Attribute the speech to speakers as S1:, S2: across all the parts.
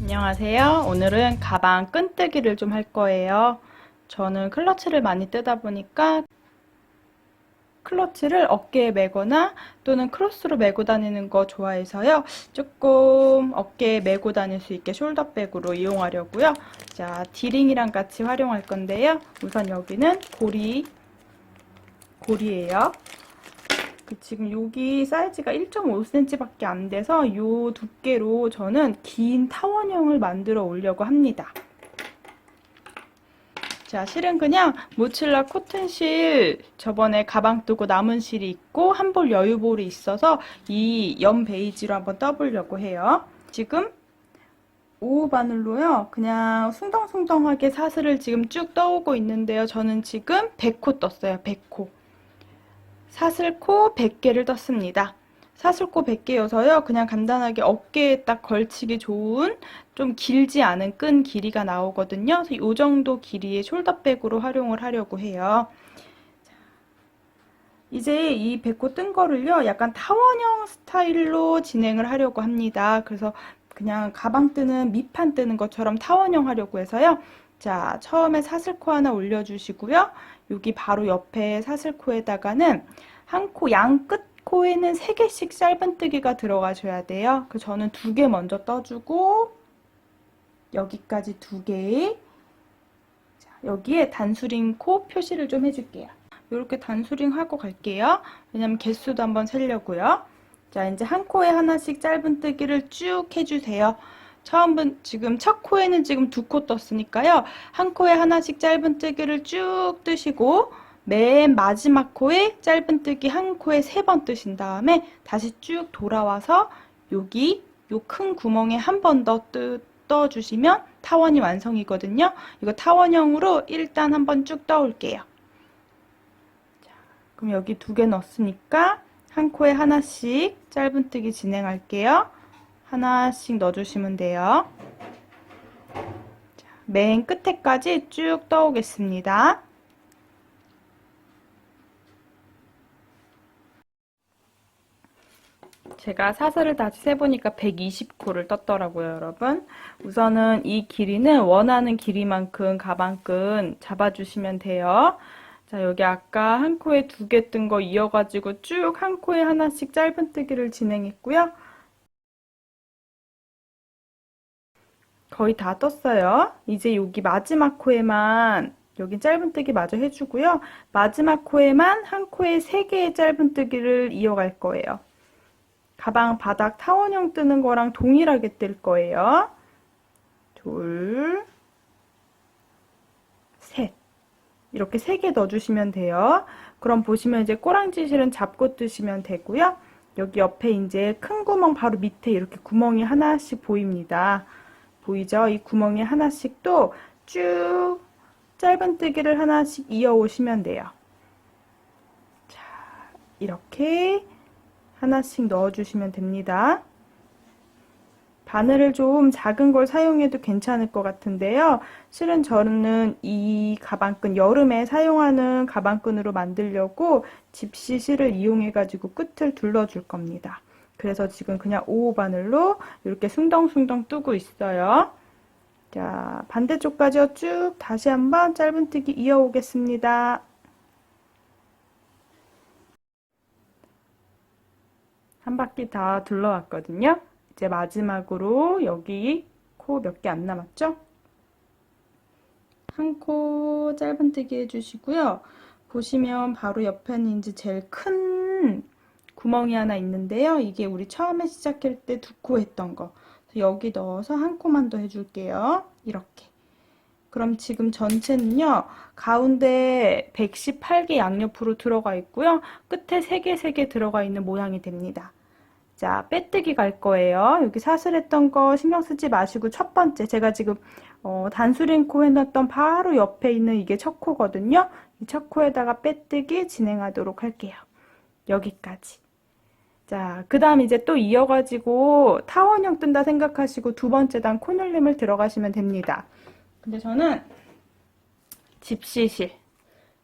S1: 안녕하세요. 오늘은 가방 끈뜨기를 좀 할 거예요. 저는 클러치를 많이 뜨다 보니까 클러치를 어깨에 매거나 또는 크로스로 메고 다니는 거 좋아해서요. 조금 어깨에 메고 다닐 수 있게 숄더백으로 이용하려고요. 자, 디링이랑 같이 활용할 건데요. 우선 여기는 고리, 고리예요. 그 지금 여기 사이즈가 1.5cm밖에 안 돼서 이 두께로 저는 긴 타원형을 만들어 오려고 합니다. 자, 실은 그냥 모칠라 코튼실 저번에 가방 뜨고 남은 실이 있고 한 볼 여유볼이 있어서 이연 베이지로 한번 떠보려고 해요. 지금 오후 바늘로요. 그냥 숭덩숭덩하게 사슬을 지금 쭉 떠오고 있는데요. 저는 지금 100코 떴어요. 100코. 사슬코 100개를 떴습니다. 사슬코 100개여서요. 그냥 간단하게 어깨에 딱 걸치기 좋은 좀 길지 않은 끈 길이가 나오거든요. 그래서 이 정도 길이의 숄더백으로 활용을 하려고 해요. 자, 이제 이 100코 뜬 거를요. 약간 타원형 스타일로 진행을 하려고 합니다. 그래서 그냥 가방 뜨는 밑판 뜨는 것처럼 타원형 하려고 해서요. 자, 처음에 사슬코 하나 올려주시고요. 여기 바로 옆에 사슬코에다가는 한 코, 양 끝 코에는 3개씩 짧은뜨기가 들어가줘야 돼요. 그 저는 두 개 먼저 떠주고 여기까지 두 개. 자, 여기에 단수링 코 표시를 좀 해줄게요. 이렇게 단수링 하고 갈게요. 왜냐면 개수도 한번 세려고요. 자, 이제 한 코에 하나씩 짧은뜨기를 쭉 해주세요. 처음 지금 첫 코에는 지금 두 코 떴으니까요. 한 코에 하나씩 짧은뜨기를 쭉 뜨시고 맨 마지막 코에 짧은뜨기 한 코에 세 번 뜨신 다음에 다시 쭉 돌아와서 여기 요 큰 구멍에 한 번 더 떠주시면 타원이 완성이거든요. 이거 타원형으로 일단 한번 쭉 떠올게요. 자, 그럼 여기 두 개 넣었으니까 한 코에 하나씩 짧은뜨기 진행할게요. 하나씩 넣어주시면 돼요. 자, 맨 끝에까지 쭉 떠오겠습니다. 제가 사슬을 다시 세보니까 120코를 떴더라고요, 여러분. 우선은 이 길이는 원하는 길이만큼 가방끈 잡아주시면 돼요. 자, 여기 아까 한 코에 두 개 뜬 거 이어가지고 쭉 한 코에 하나씩 짧은뜨기를 진행했고요. 거의 다 떴어요. 이제 여기 마지막 코에만 여기 짧은뜨기 마저 해주고요. 마지막 코에만 한 코에 세 개의 짧은뜨기를 이어갈 거예요. 가방 바닥 타원형 뜨는 거랑 동일하게 뜰 거예요. 둘, 셋. 이렇게 세개 넣어주시면 돼요. 그럼 보시면 이제 꼬랑지 실은 잡고 뜨시면 되고요. 여기 옆에 이제 큰 구멍 바로 밑에 이렇게 구멍이 하나씩 보입니다. 보이죠? 이 구멍에 하나씩 또 쭉 짧은뜨기를 하나씩 이어 오시면 돼요. 자, 이렇게 하나씩 넣어주시면 됩니다. 바늘을 좀 작은 걸 사용해도 괜찮을 것 같은데요. 실은 저는 이 가방끈 여름에 사용하는 가방끈으로 만들려고 집시실을 이용해가지고 끝을 둘러줄 겁니다. 그래서 지금 그냥 5호 바늘로 이렇게 숭덩숭덩 뜨고 있어요. 자, 반대쪽까지 쭉 다시 한번 짧은뜨기 이어오겠습니다. 한 바퀴 다 둘러왔거든요. 이제 마지막으로 여기 코 몇 개 안 남았죠? 한 코 짧은뜨기 해주시고요. 보시면 바로 옆에는 이제 제일 큰 구멍이 하나 있는데요. 이게 우리 처음에 시작할 때 두 코 했던 거. 여기 넣어서 한 코만 더 해줄게요. 이렇게. 그럼 지금 전체는요. 가운데 118개 양옆으로 들어가 있고요. 끝에 3개, 3개 들어가 있는 모양이 됩니다. 자, 빼뜨기 갈 거예요. 여기 사슬했던 거 신경 쓰지 마시고 첫 번째 제가 지금 어, 단수링코 해놨던 바로 옆에 있는 이게 첫 코거든요. 이 첫 코에다가 빼뜨기 진행하도록 할게요. 여기까지. 자, 그 다음 이제 또 이어가지고 타원형 뜬다 생각하시고 두 번째 단 코늘림을 들어가시면 됩니다. 근데 저는 집시실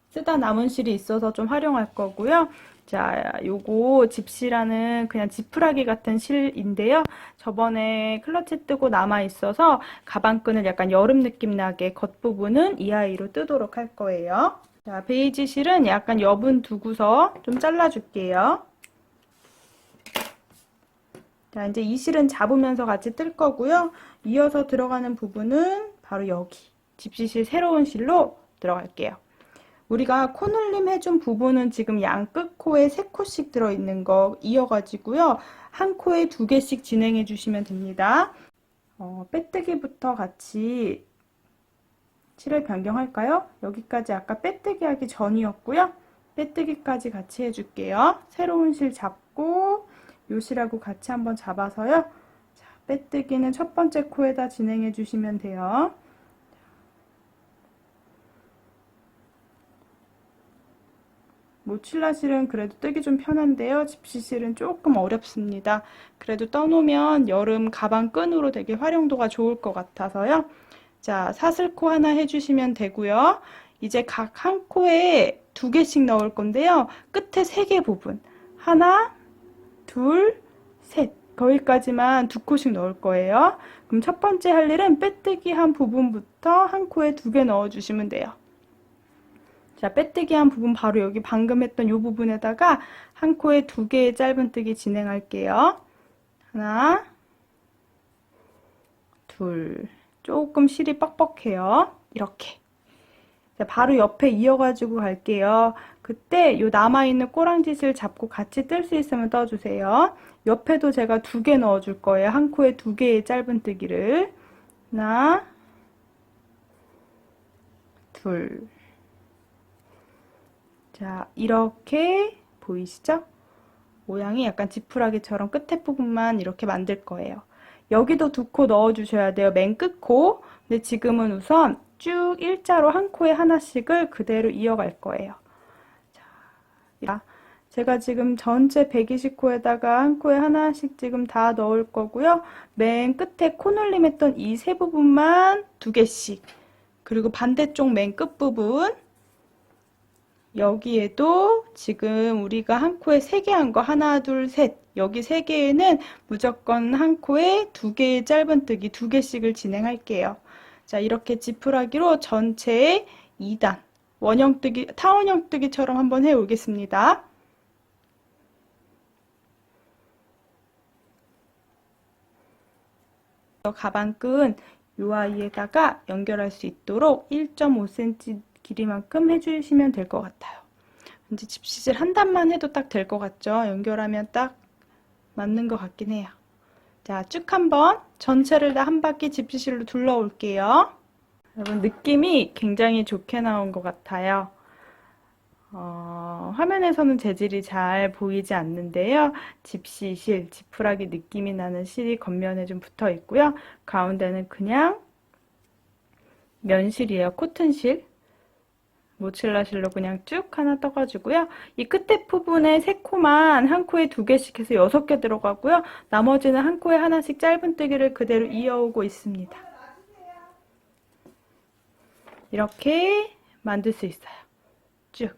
S1: 쓰다 남은 실이 있어서 좀 활용할 거고요. 자, 요거 집시라는 그냥 지푸라기 같은 실인데요. 저번에 클러치 뜨고 남아 있어서 가방끈을 약간 여름 느낌 나게 겉부분은 이 아이로 뜨도록 할 거예요. 자, 베이지 실은 약간 여분 두고서 좀 잘라줄게요. 자, 이제 이 실은 잡으면서 같이 뜰 거고요. 이어서 들어가는 부분은 바로 여기 집시실 새로운 실로 들어갈게요. 우리가 코눌림 해준 부분은 지금 양 끝코에 세 코씩 들어있는 거 이어가지고요. 한 코에 두 개씩 진행해 주시면 됩니다. 어, 빼뜨기부터 같이 실을 변경할까요? 여기까지 아까 빼뜨기 하기 전이었고요. 빼뜨기까지 같이 해줄게요. 새로운 실 잡고 요 실하고 같이 한번 잡아서요. 자, 빼뜨기는 첫 번째 코에다 진행해 주시면 돼요. 모칠라 실은 그래도 뜨기 좀 편한데요. 집시 실은 조금 어렵습니다. 그래도 떠놓으면 여름 가방 끈으로 되게 활용도가 좋을 것 같아서요. 자, 사슬코 하나 해주시면 되고요. 이제 각 한 코에 두 개씩 넣을 건데요. 끝에 세 개 부분. 하나, 둘, 셋. 거기까지만 두 코씩 넣을 거예요. 그럼 첫 번째 할 일은 빼뜨기 한 부분부터 한 코에 두 개 넣어주시면 돼요. 자, 빼뜨기 한 부분 바로 여기 방금 했던 이 부분에다가 한 코에 두 개의 짧은뜨기 진행할게요. 하나, 둘. 조금 실이 뻑뻑해요. 이렇게. 자, 바로 옆에 이어가지고 갈게요. 그때 요 남아있는 꼬랑짓을 잡고 같이 뜰 수 있으면 떠주세요. 옆에도 제가 두 개 넣어줄 거예요. 한 코에 두 개의 짧은뜨기를. 하나, 둘. 자, 이렇게 보이시죠? 모양이 약간 지푸라기처럼 끝에 부분만 이렇게 만들 거예요. 여기도 두 코 넣어주셔야 돼요. 맨 끝 코. 근데 지금은 우선 쭉 일자로 한 코에 하나씩을 그대로 이어갈 거예요. 자, 제가 지금 전체 120코에다가 한 코에 하나씩 지금 다 넣을 거고요. 맨 끝에 코놀림 했던 이 세 부분만 두 개씩. 그리고 반대쪽 맨 끝부분. 여기에도 지금 우리가 한 코에 세 개 한 거 하나, 둘, 셋. 여기 세 개에는 무조건 한 코에 두 개의 짧은뜨기 두 개씩을 진행할게요. 자, 이렇게 지푸라기로 전체에 2단 원형뜨기, 타원형뜨기처럼 한번 해 오겠습니다. 가방끈 요 아이에다가 연결할 수 있도록 1.5cm 길이만큼 해주시면 될 것 같아요. 이제 집시질 한 단만 해도 딱 될 것 같죠? 연결하면 딱 맞는 것 같긴 해요. 자, 쭉 한번 전체를 다 한 바퀴 집시실로 둘러 올게요. 여러분 느낌이 굉장히 좋게 나온 것 같아요. 어, 화면에서는 재질이 잘 보이지 않는데요. 집시 실, 지푸라기 느낌이 나는 실이 겉면에 좀 붙어 있고요. 가운데는 그냥 면실이에요. 코튼실. 모칠라 실로 그냥 쭉 하나 떠가지고요. 이 끝에 부분에 세 코만 한 코에 두 개씩 해서 여섯 개 들어가고요. 나머지는 한 코에 하나씩 짧은 뜨기를 그대로 이어오고 있습니다. 이렇게 만들 수 있어요. 쭉.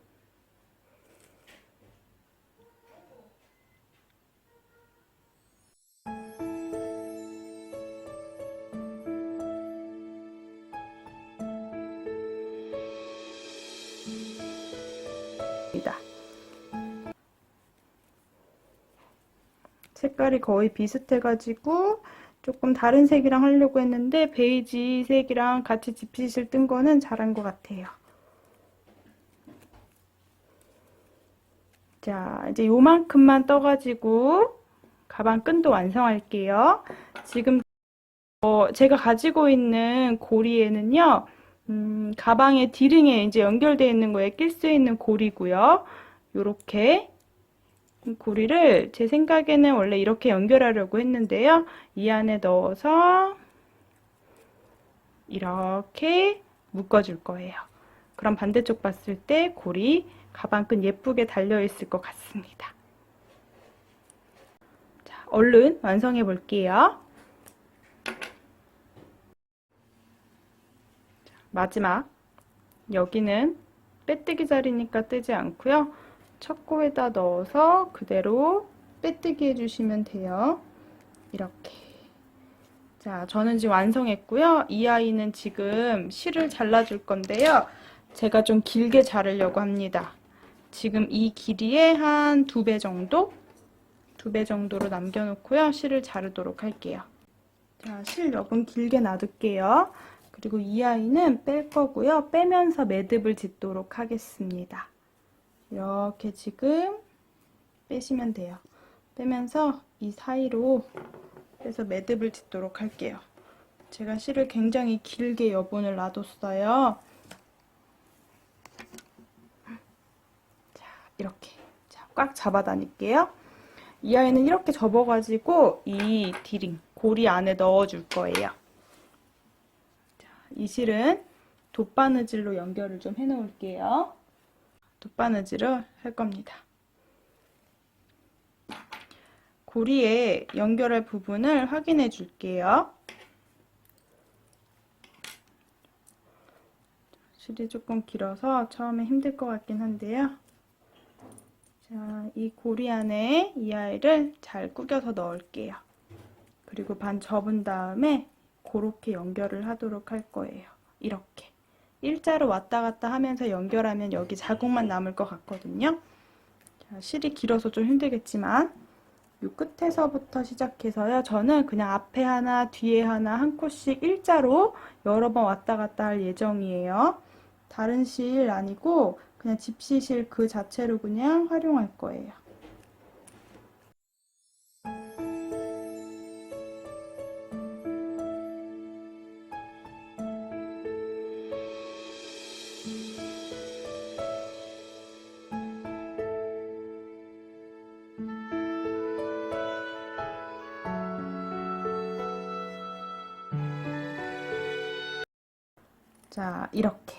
S1: 색깔이 거의 비슷해가지고 조금 다른 색이랑 하려고 했는데 베이지 색이랑 같이 집시실 뜬 거는 잘한 것 같아요. 자, 이제 요만큼만 떠가지고 가방 끈도 완성할게요. 지금 어, 제가 가지고 있는 고리에는요. 음, 가방의 디링에 이제 연결되어 있는 거에 낄 수 있는 고리고요. 요렇게 고리를 제 생각에는 원래 이렇게 연결하려고 했는데요. 이 안에 넣어서 이렇게 묶어줄 거예요. 그럼 반대쪽 봤을 때 고리 가방끈 예쁘게 달려 있을 것 같습니다. 자, 얼른 완성해 볼게요. 마지막 여기는 빼뜨기 자리니까 뜨지 않고요. 척구에다 넣어서 그대로 빼뜨기 해주시면 돼요. 이렇게. 자, 저는 지금 완성했고요. 이 아이는 지금 실을 잘라줄 건데요. 제가 좀 길게 자르려고 합니다. 지금 이 길이의 한두 배 정도? 두 배 정도로 남겨놓고요. 실을 자르도록 할게요. 자, 실 여분 길게 놔둘게요. 그리고 이 아이는 뺄 거고요. 빼면서 매듭을 짓도록 하겠습니다. 이렇게 지금 빼시면 돼요. 빼면서 이 사이로 빼서 매듭을 짓도록 할게요. 제가 실을 굉장히 길게 여분을 놔뒀어요. 자, 이렇게. 자, 꽉 잡아 다닐게요. 이 아이는 이렇게 접어가지고 이 디링, 고리 안에 넣어줄 거예요. 자, 이 실은 돗바느질로 연결을 좀 해놓을게요. 돗바느질을 할 겁니다. 고리에 연결할 부분을 확인해 줄게요. 실이 조금 길어서 처음에 힘들 것 같긴 한데요. 자, 이 고리 안에 이 아이를 잘 구겨서 넣을게요. 그리고 반 접은 다음에 그렇게 연결을 하도록 할 거예요. 이렇게. 일자로 왔다 갔다 하면서 연결하면 여기 자국만 남을 것 같거든요. 자, 실이 길어서 좀 힘들겠지만 이 끝에서부터 시작해서요. 저는 그냥 앞에 하나, 뒤에 하나, 한 코씩 일자로 여러 번 왔다 갔다 할 예정이에요. 다른 실 아니고 그냥 집시실 그 자체로 그냥 활용할 거예요. 자, 이렇게.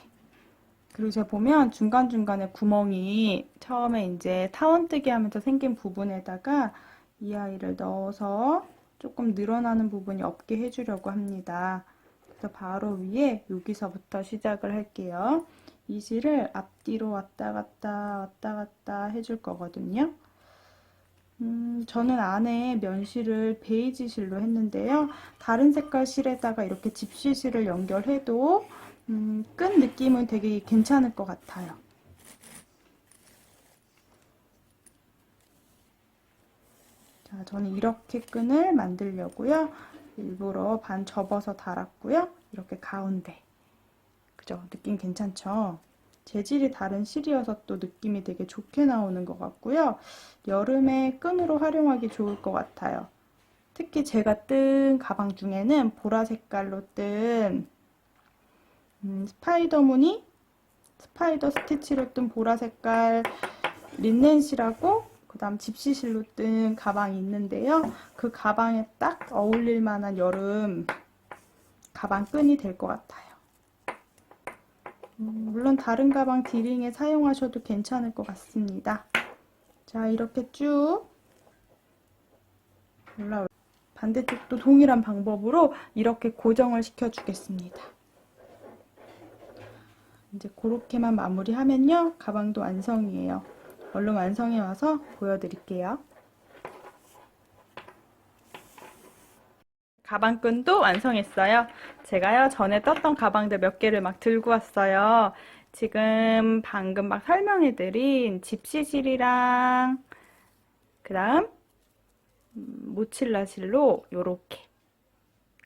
S1: 그리고 제가 보면 중간중간에 구멍이 처음에 이제 타원뜨기 하면서 생긴 부분에다가 이 아이를 넣어서 조금 늘어나는 부분이 없게 해주려고 합니다. 그래서 바로 위에 여기서부터 시작을 할게요. 이 실을 앞뒤로 왔다 갔다 왔다 갔다 해줄 거거든요. 음, 저는 안에 면실을 베이지 실로 했는데요. 다른 색깔 실에다가 이렇게 집시 실을 연결해도 음, 끈 느낌은 되게 괜찮을 것 같아요. 자, 저는 이렇게 끈을 만들려고요. 일부러 반 접어서 달았고요. 이렇게 가운데. 그죠? 느낌 괜찮죠? 재질이 다른 실이어서 또 느낌이 되게 좋게 나오는 것 같고요. 여름에 끈으로 활용하기 좋을 것 같아요. 특히 제가 뜬 가방 중에는 보라 색깔로 뜬 음, 스파이더 무늬, 스파이더 스티치로 뜬 보라 색깔 린넨실하고 그 다음 집시실로 뜬 가방이 있는데요. 그 가방에 딱 어울릴 만한 여름 가방 끈이 될 것 같아요. 음, 물론 다른 가방 디링에 사용하셔도 괜찮을 것 같습니다. 자, 이렇게 쭉 올라올 반대쪽도 동일한 방법으로 이렇게 고정을 시켜 주겠습니다. 이제 그렇게만 마무리하면요. 가방도 완성이에요. 얼른 완성해 와서 보여드릴게요. 가방끈도 완성했어요. 제가요, 전에 떴던 가방들 몇 개를 막 들고 왔어요. 지금 방금 막 설명해드린 집시실이랑, 그 다음, 모칠라실로 요렇게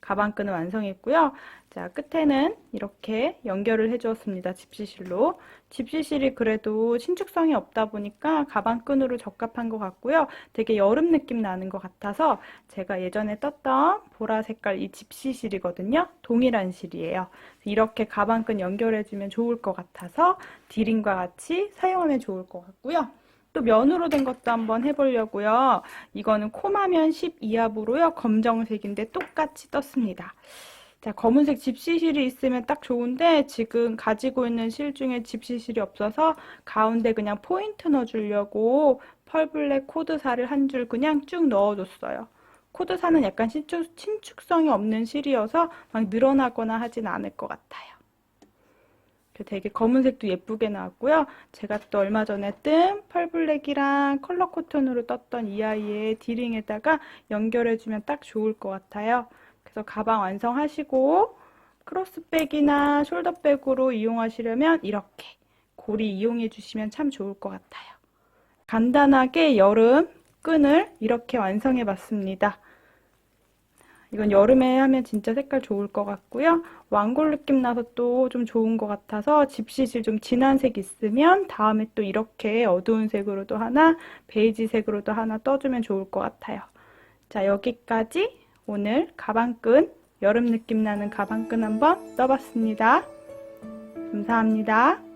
S1: 가방끈을 완성했고요. 자, 끝에는 이렇게 연결을 해 주었습니다. 집시실로. 집시실이 그래도 신축성이 없다 보니까 가방끈으로 적합한 것 같고요. 되게 여름 느낌 나는 것 같아서 제가 예전에 떴던 보라 색깔 이 집시실이거든요. 동일한 실이에요. 이렇게 가방끈 연결해 주면 좋을 것 같아서 디링과 같이 사용하면 좋을 것 같고요. 또 면으로 된 것도 한번 해보려고요. 이거는 코마면 12합으로요. 검정색인데 똑같이 떴습니다. 자, 검은색 집시실이 있으면 딱 좋은데 지금 가지고 있는 실 중에 집시실이 없어서 가운데 그냥 포인트 넣어주려고 펄블랙 코드사를 한 줄 그냥 쭉 넣어줬어요. 코드사는 약간 신축, 신축성이 없는 실이어서 막 늘어나거나 하진 않을 것 같아요. 되게 검은색도 예쁘게 나왔고요. 제가 또 얼마 전에 뜬 펄블랙이랑 컬러 코튼으로 떴던 이 아이의 디링에다가 연결해주면 딱 좋을 것 같아요. 그래서 가방 완성하시고 크로스백이나 숄더백으로 이용하시려면 이렇게 고리 이용해 주시면 참 좋을 것 같아요. 간단하게 여름 끈을 이렇게 완성해 봤습니다. 이건 여름에 하면 진짜 색깔 좋을 것 같고요. 왕골 느낌 나서 또 좀 좋은 것 같아서 집시실 좀 진한 색 있으면 다음에 또 이렇게 어두운 색으로도 하나, 베이지 색으로도 하나 떠주면 좋을 것 같아요. 자, 여기까지 오늘 가방끈, 여름 느낌 나는 가방끈 한번 떠봤습니다. 감사합니다.